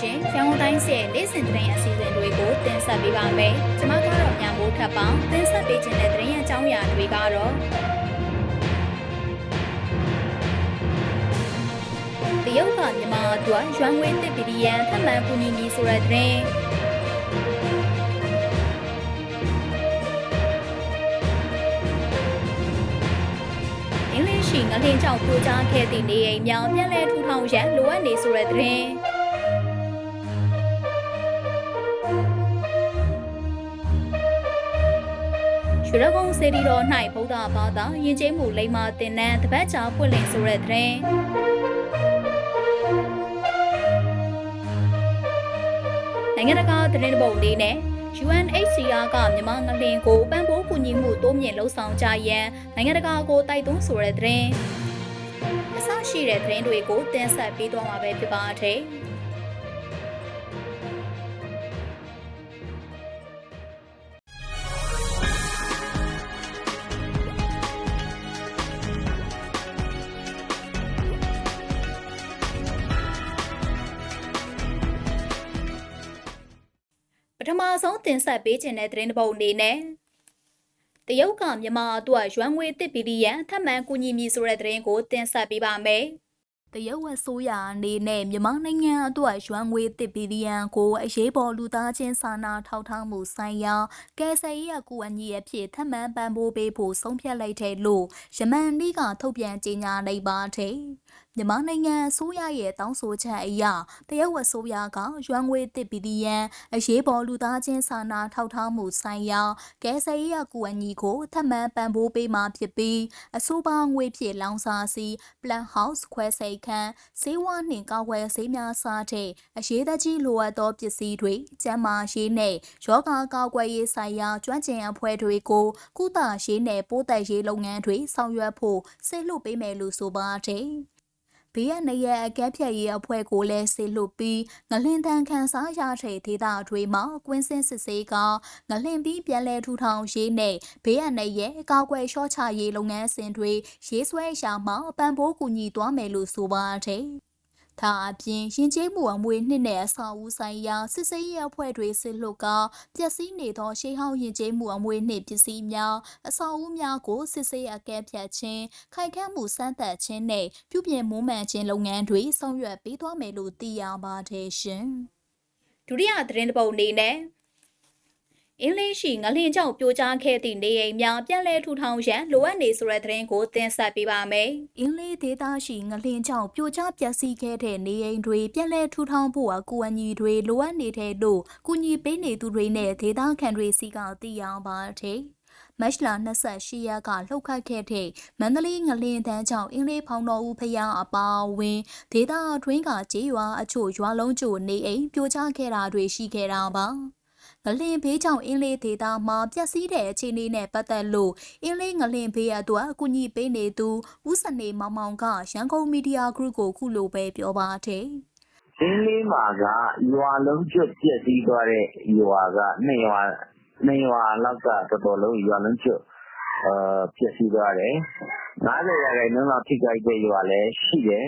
ရှင်။ရန်ကုန်တိုင်းရဲ့နေ့စဉ်သတင်းအစီအစဉ်တွေကိုတင်ဆက်ပေးပါမယ်။ကျွန်မကတော့ညမိုးထပ်ပေါင်းတင်ဆက်ပေးခြင်းတဲ့သတင်းအကြောင်းအရာတွေကတော့တရုတ်ကမြန်မာအတွက်ရွှမ်းငွေတစ်ဘီလီယံထပ်မံကူညီမည်ဆိုတဲ့သတင်းအင်္ဂလိပ်ရှိငလင်ကြောင့်ပြိုကျခဲ့သည့်နေအိမ်များပြန်လည်ထူထောင်ရန်လိုအပ်နေဆိုတဲ့သတင်း ရွှေရကုန်းစေတီတော်၌ဗုဒ္ဓဘာသာယဉ်ကျေးမှုလိမ္မာတင်နန်းတပတ်ကြာဖွင့်လှစ်ဆိုတဲ့သတင်းနိုင်ငံတကာသတင်းပုံလေးနဲ့ UNHCR ကမြန်မာငလင်ကိုပံ့ပိုးကူညီမှုတိုးမြင့်လှုံ့ဆော်ကြရန်နိုင်ငံတကာကိုတိုက်တွန်းဆိုတဲ့သတင်းအဆရှိတဲ့သတင်းတွေကိုတင်ဆက်ပေးသွားမှာပဲဖြစ်ပါတယ်။ ဆုံးတင်ဆက်ပေးခြင်းတဲ့သတင်းတစ်ပုဒ်အနေနဲ့တရုတ်ကမြန်မာအတွက်ရွှမ်းငွေတစ်ဘီလီယံထပ်မံကူညီမည်ဆိုတဲ့သတင်းကိုတင်ဆက်ပေးပါမယ်။တရုတ်ဝဆိုးရအနေနဲ့မြန်မာနိုင်ငံအတွက်ရွှမ်းငွေတစ်ဘီလီယံကိုအရေးပေါ်လူသားချင်းစာနာထောက်ထားမှုဆိုင်ရာကယ်ဆယ်ရေးအကူအညီအဖြစ်ထပ်မံပံ့ပိုးပေးဖို့ဆုံးဖြတ်လိုက်တယ်လို့ယမန်နီကထုတ်ပြန်ကြေညာလိုက်ပါတယ်။မြန်မာနိုင်ငံအစိုးရရဲ့တောင်းဆိုချက်အရတရုတ်အစိုးရကရွှမ်းငွေတစ်ဘီလီယံအရေးပေါ်လူသားချင်းစာနာထောက်ထားမှုဆိုင်ရာကယ်ဆယ်ရေးအကူအညီကိုထပ်မံပံ့ပိုးပေးမှာဖြစ်ပြီးအဆိုပါငွေဖြင့်လောင်စာစီ Plant House ခွဲစိတ်ခန်းဈေးဝါးနှင့်ကောက်ွယ်ဈေးများစားတဲ့အရေးတကြီးလိုအပ်သောပစ္စည်းတွေကျန်းမာရေးနှင့်ယောဂကောက်ွယ်ရေးဆိုင်ရာကျွမ်းကျင်အဖွဲ့တွေကိုကုသရေးနှင့်ပိုးသက်ရေးလုပ်ငန်းတွေဆောင်ရွက်ဖို့ဆေလွှတ်ပေးမယ်လို့ဆိုပါတယ်။ ဘေးရနေရအကဲဖြတ်ရေးအဖွဲ့ကိုလည်းဆေလွတ်ပြီးငလင်တန်ခန်းစားရတဲ့ဒေသတွေမှာကွင်းစင်းစစ်ဆေးကငလင်ပြီးပြန်လည်ထူထောင်ရေးနဲ့ဘေးရနေရအကောက်ွယ်လျှော့ချရေးလုပ်ငန်းစဉ်တွေရေးဆွဲရှာမှပံ့ပိုးကူညီသွားမယ်လို့ဆိုပါတယ်။ ဒါအပြင်ရင်ကျေးမှုအမွေနှစ်နဲ့အဆောက်အဦဆိုင်ရာစစ်ဆေးရေးအဖွဲ့တွေစစ်လွတ်ကပျက်စီးနေသောရှေးဟောင်းရင်ကျေးမှုအမွေနှစ်ပစ္စည်းများအဆောက်အဦများကိုစစ်ဆေးအကဲဖြတ်ခြင်းခိုင်ခန့်မှုစမ်းသပ်ခြင်းနဲ့ပြုပြင်မွမ်းမံခြင်းလုပ်ငန်းတွေဆောင်ရွက်ပေးသွားမယ်လို့သိရပါတယ်ရှင်။ဒုတိယသတင်းတစ်ပုဒ်အနေနဲ့ အင်းလေးရှိငလင်ကြောင့်ပြိုကျခဲ့သည့်နေအိမ်များပြန်လည်ထူထောင်ရန်လိုအပ်နေဆိုတဲ့သတင်းကိုတင်ဆက်ပေးပါမယ်။အင်းလေးဒေသရှိငလင်ကြောင့်ပြိုကျပျက်စီးခဲ့တဲ့နေအိမ်တွေပြန်လည်ထူထောင်ဖို့အကူအညီတွေလိုအပ်နေတဲ့လို့ကူညီပေးနေသူတွေနဲ့ဒေသခံတွေစီကသိရပါတယ်။မတ်လ28ရက်ကလှုပ်ခတ်ခဲ့တဲ့မန္တလေးငလင်တန်းကြောင့်အင်းလေးဖောင်တော်ဦးဖျားအပါအဝင်ဒေသအတွင်းကကြေးရွာအချို့ရွာလုံးကျို့နေအိမ်ပြိုကျခဲ့တာတွေရှိခဲ့တာပါ။ ငလင်ဘေးကြောင့်အင်းလေးဒေသမှာပျက်စီးတဲ့အခြေအနေနဲ့ပတ်သက်လို့အင်းလေးငလင်ဘေးအတွက်အကူအညီပေးနေသူဦးစနေမောင်မောင်ကရန်ကုန်မီဒီယာ group ကိုခုလိုပဲပြောပါတယ်အင်းလေးမှာကရွာလုံးကျွတ်ပြည့်စည်သွားတဲ့ရွာကနှစ်ရွာနှစ်ရွာလောက်ကတော်တော်လုံးရွာလုံးကျွတ်အာပြည့်စည်သွားတယ်90ရာခိုင်နှုန်းလောက်ထိခိုက်တဲ့ရွာလည်းရှိတယ်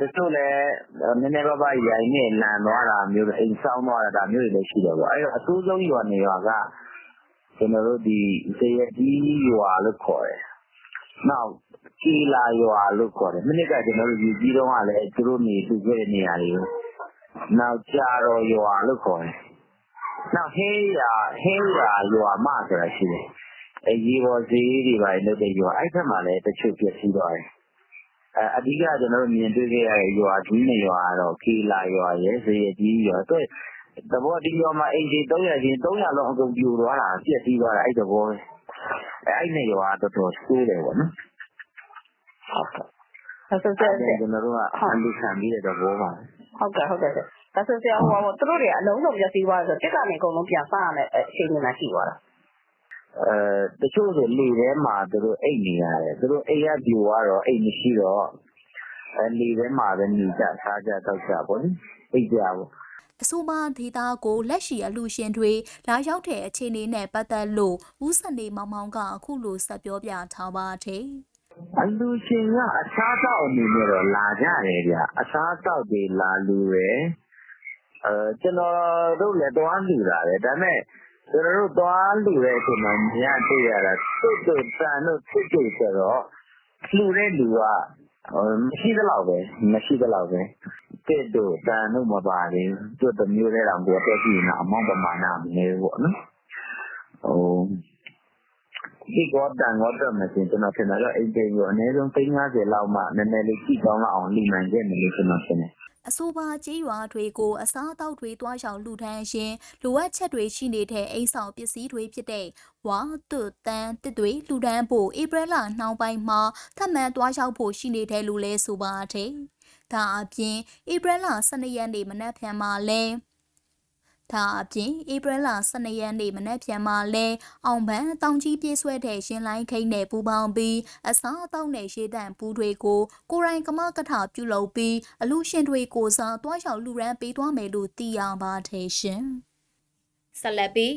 တချို့လည်း နည်းနည်းပါးပါးရိုင်နဲ့ လန်သွားတာမျိုး အိမ်စောင်းသွားတာဒါမျိုးတွေလည်း ရှိတယ်ပေါ့ အဲ့တော့ အဆိုးဆုံးရွာနေရွာကကျွန်တော်တို့ဒီဇေယတီရွာလို့ ခေါ်တယ် နောက်ကီလာရွာလို့ ခေါ်တယ်မိနစ်ကကျွန်တော်တို့ယူကြီးတော့ကလည်း သူတို့နေသူခဲ့တဲ့နေရာတွေနောက် ကြာတော်ရွာလို့ ခေါ်တယ် နောက်ဟင်းရဟင်းရရွာမဆိုတာရှိတယ်အဲရေပေါ်ဈေးတွေပါလို့တဲ့ရွာ အဲ့ထက်မှလည်း တချို့ပြည့်စည်သွားတယ် အဓိက ကျနော်တို့ မြင်တွေ့ခဲ့ရတဲ့ ရွာကြီးနှစ်ရွာကတော့ ကေလာရွာရယ်၊ဇရပ်ကြီးရွာရယ်။သဘောက ဒီရွာမှာ အိမ်ခြေ ၃၀၀ ရှိရင်၃၀၀ လုံး အကုန်ပြိုသွားတာ ပျက်စီးသွားတာ အဲဒီသဘောပဲ။အဲဒီနှစ်ရွာက တော်တော်ဆိုးတယ်ပေါ့နော်။ဟုတ်ကဲ့။အဲဒါကျနော်တို့က အလှူခံပေးတဲ့ သဘောပါပဲ။ဟုတ်ကဲ့။ဒါဆိုဆရာသူတို့တွေအလုံးစုံ ပျက်စီးသွားတယ်ဆိုတော့တစ်ကနေ အကုန်လုံး ပြန်စရမယ့် အခြေအနေများရှိသွားလား တချို့ဆို လှေထဲမှာ သူတို့ အိပ်နေရတယ်။သူတို့ အိမ်ကပြိုသွားတော့ အိမ်မရှိတော့ လှေထဲမှာပဲ နေကြ၊စားကြ သောက်ကြပေါ့လေ။အိပ်ကြပေါ့။အဆိုပါဒေသကို လက်ရှိ အလှူရှင်တွေ လာရောက်တဲ့အခြေအနေနဲ့ ပတ်သက်လို့ ဦးစနေမောင်မောင်က အခုလို ဆက်ပြောပြထားပါတယ်။“အလှူရှင်က အစားအသောက်အနေနဲ့တော့ လာကြတယ်ဗျ။အစားအသောက်တွေ လာလှူတယ်အဲကျွန်တော်တို့လည်းတွားလူတာပဲ ဒါပေမဲ့ ကျွန်တော်တို့တွားလူတဲ့အချိန်မှာညတွေ့ရတာတွတ်တွတ်တန်တို့တွတ်တွတ်ဆိုတော့လူတဲ့လူကမရှိသလောက်ပဲမရှိသလောက်ပဲတဲ့တို့တန်တို့မပါဘူးတွတ်တမျိုးတဲ့တော့ကိုယ်တက်ကြည့်နေအမောင်းပမာဏမနေဘူးပေါ့နော်ဟိုဒီကောတန်ကောတက်မစင်ကျွန်တော်ထင်တယ်တော့အိမ်တိမ်ကိုအနည်းဆုံး350လောက်မှနည်းနည်းလေးကြည့်ကောင်းလောက်အောင်လိမ့်မှန်ခဲ့မယ်လို့ကျွန်တော်ထင်တယ် အဆိုပါကြေးရွာတွေကိုအစားအသောက်တွေတွားရောက်လှူဒန်းရှင်လိုအပ်ချက်တွေရှိနေတဲ့အိမ်ဆောင်ပစ္စည်းတွေဖြစ်တဲ့ဝါတုတ်တန်တစ်တွေလှူဒန်းဖို့ဧပြီလနှောင်းပိုင်းမှာထပ်မံတွားရောက်ဖို့ရှိနေတယ်လို့လဲဆိုပါတယ်။ဒါအပြင်ဧပြီလ12ရက်နေ့မနက်ဖြန်မှာလဲ ဒါအပြင်ဧပြီလ12ရက်နေ့မနက်ဖြန်မှာလဲအောင်ပန်းတောင်ကြီးပြေးဆွဲတဲ့ရှင်လိုင်းခိန်းနဲ့ပူပေါင်းပြီးအစားအသောက်နဲ့ရှေးတန့်ပူးတွေကိုကိုရိုင်းကမကထပြုလုပ်ပြီးအလူရှင်တွေကိုစားတွားလျှောက်လူရန်ပေးသွားမယ်လို့သိရပါတယ်ရှင်။ဆက်လက်ပြီး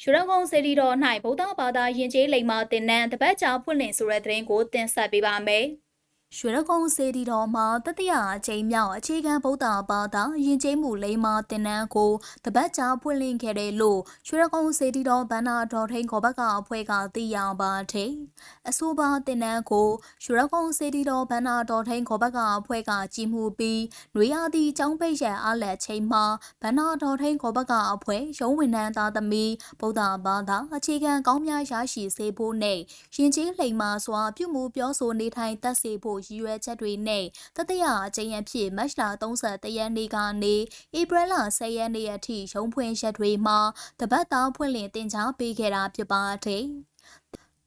ရှုရကုန်းစေတီတော်၌ဗုဒ္ဓဘာသာယဉ်ကျေးလိမ္မာတင်နန်းတပတ်ကြာဖွင့်လှစ်ဆိုတဲ့သတင်းကိုတင်ဆက်ပေးပါမယ်။ ရွှေရကုန်းစေတီတော်မှာတတိယအကြိမ်မြောက်အခြေခံဗုဒ္ဓဘာသာယဉ်ကျေးမှုလိမ္မာတင်နန်းကိုတပတ်ကြာဖွင့်လှစ်ခဲ့တယ်လို့ရွှေရကုန်းစေတီတော်ဗန္နာတော်ထိန်ခေါ်ဘက်ကအဖွဲ့ကသိရပါတယ်။အဆိုပါတင်နန်းကိုရွှေရကုန်းစေတီတော်ဗန္နာတော်ထိန်ခေါ်ဘက်ကအဖွဲ့ကကြီးမှုပြီးနွေရာသီကျောင်းပိတ်ရအားလက်ချိန်မှာဗန္နာတော်ထိန်ခေါ်ဘက်ကအဖွဲ့ရုံးဝန်ထမ်းသားသမီးဗုဒ္ဓဘာသာအခြေခံကောင်းများရရှိစေဖို့နဲ့ယဉ်ကျေးလိမ္မာစွာပြုမှုပြောဆိုနေထိုင်တတ်စေဖို့ရည်ရွယ်ချက်တွေနဲ့တတိယအကြိမ်အဖြစ်မတ်လ31ရက်နေ့ကနေဧပြီလ10ရက်နေ့အထိရုံးဖွင့်ရက်တွေမှာတပတ်သားဖွင့်လှစ်တင် जा ပေးခဲ့တာဖြစ်ပါတယ်။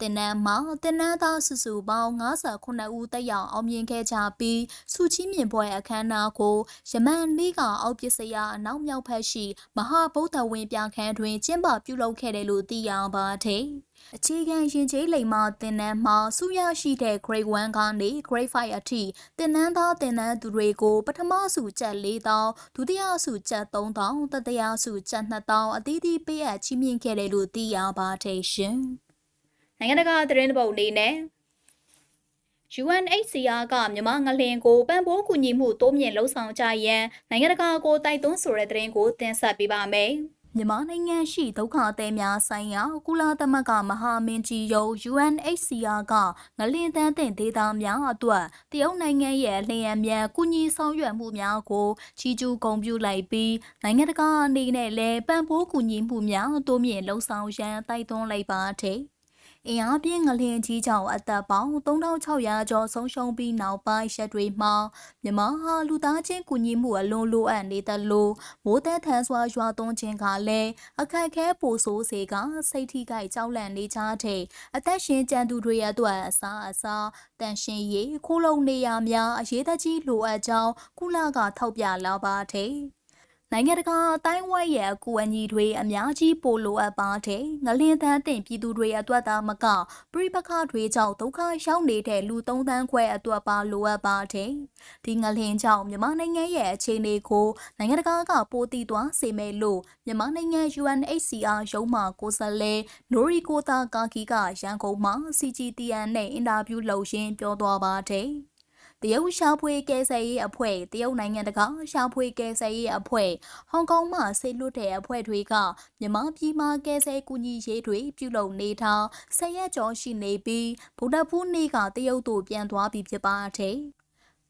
တင်နန်းမှာတင်နန်းသားစုစုပေါင်း59ဦးတက်ရောက်အောင်မြင်ခဲ့ကြပြီးစုချင်းမြင်ပွဲအခမ်းအနားကိုယမန်လေးကအောက်ပစ္စယအနောက်မြောက်ဖက်ရှိမဟာဗုဒ္ဓဝင်းပြခန်းတွင်ကျင်းပပြုလုပ်ခဲ့တယ်လို့သိရပါတယ်။အခြေခံရင်ကျေးလိမ်မာတင်နန်းမှာစုရရှိတဲ့ grade 1ကနေ grade 5အထိတင်နန်းသားတင်နန်းသူတွေကိုပထမစုကျပ်4000ဒုတိယစုကျပ်3000တတိယစုကျပ်2000အသီးသီးပေးအပ်ချီးမြှင့်ခဲ့တယ်လို့သိရပါတယ်ရှင်။ နိုင်ငံတကာသတင်းပုံအနေနဲ့ UNHCR ကမြန်မာငလင်ကိုပံ့ပိုးကူညီမှုတိုးမြင့်လှုံ့ဆော်ကြရန်နိုင်ငံတကာကိုတိုက်တွန်းဆိုတဲ့သတင်းကိုတင်ဆက်ပေးပါမယ်။မြန်မာနိုင်ငံရှိဒုက္ခသည်များဆိုင်ရာကုလသမဂ္ဂမဟာမင်းကြီးရုံး UNHCR ကငလင်တန်းတင်ဒေသများအတွက်တရုတ်နိုင်ငံရဲ့လျှင်အမြန်ကူညီဆောင်ရွက်မှုများကိုချီးကျူးဂုဏ်ပြုလိုက်ပြီးနိုင်ငံတကာအနေနဲ့လည်းပံ့ပိုးကူညီမှုများတိုးမြင့်လှုံ့ဆော်ရန်တိုက်တွန်းလိုက်ပါတယ်။ အင်အားပြင်းငလျင်ကြီးကြောင့်အသက်ပေါင်း3600ကျော်ဆုံးရှုံးပြီးနောက်ပိုင်းရက်တွေမှာမြန်မာဟာလူသားချင်းကူညီမှုအလွန်လိုအပ်နေသလိုမိုးသက်ထန်စွာရွာသွန်းခြင်းကလည်းအခက်အခဲပိုဆိုးစေကစိတ်ထိခိုက်ကြောက်လန့်နေကြတဲ့အသက်ရှင်ကြံသူတွေအတွက်အစားအစာတန်ရှင်ရေးခိုးလုံနေရများအရေးတကြီးလိုအပ်ကြောင်းကုလကထောက်ပြလာပါတယ်။ နိုင်ငံတကာအတိုင်းဝိုင်းရဲ့အကူအညီတွေအများကြီးပိုလိုအပ်ပါတယ်။ငလင်းသန်းတင်ပြည်သူတွေအတွက်သာမကပြိပခတွေကြောင့်ဒုက္ခရောက်နေတဲ့လူသုံးသန်းခွဲအတွက်ပါလိုအပ်ပါတယ်။ဒီငလင်းကြောင့်မြန်မာနိုင်ငံရဲ့အခြေအနေကိုနိုင်ငံတကာကပိုတည်သွားစေမယ်လို့မြန်မာနိုင်ငံ UNHCR ရုံးမှကိုယ်စားလှယ်နိုရီကိုတာကာကီကရန်ကုန်မှာ CGTN နဲ့အင်တာဗျူးလုပ်ရင်းပြောသွားပါတယ်။ တရုတ်ရှာဖွေကယ်ဆယ်ရေးအဖွဲ့တရုတ်နိုင်ငံတကာရှာဖွေကယ်ဆယ်ရေးအဖွဲ့ဟောင်ကောင်မှဆေးလွတ်တဲ့အဖွဲ့တွေကမြန်မာပြည်မှာကယ်ဆယ်ကူညီရေးတွေပြုလုပ်နေတာဆယ်ရက်ကျော်ရှိနေပြီးဗုဒ္ဓဖူးနေ့ကတရုတ်တို့ပြန်သွားပြီဖြစ်ပါတယ်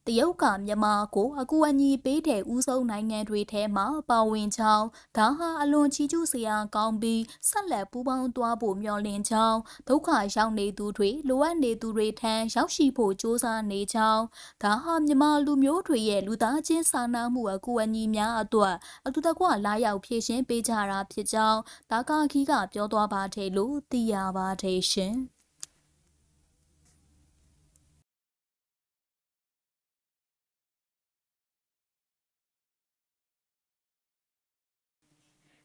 တရုတ်ကမြန်မာကိုအကူအညီပေးတဲ့ဦးဆုံးနိုင်ငံတွေထဲမှာပါဝင်ကြောင်းဒါဟာအလွန်ချီးကျူးစရာကောင်းပြီးဆက်လက်ပူးပေါင်းသွားဖို့မျှော်လင့်ကြောင်းဒုက္ခရောက်နေသူတွေလိုအပ်နေသူတွေထံရောက်ရှိဖို့ကြိုးစားနေကြောင်းဒါဟာမြန်မာလူမျိုးတွေရဲ့လူသားချင်းစာနာမှုအကူအညီများအတွက်အတူတကွလာရောက်ဖြည့်ရှင်းပေးကြတာဖြစ်ကြောင်းဒါကာခီကပြောသွားပါတယ်လို့သိရပါတယ်ရှင်။။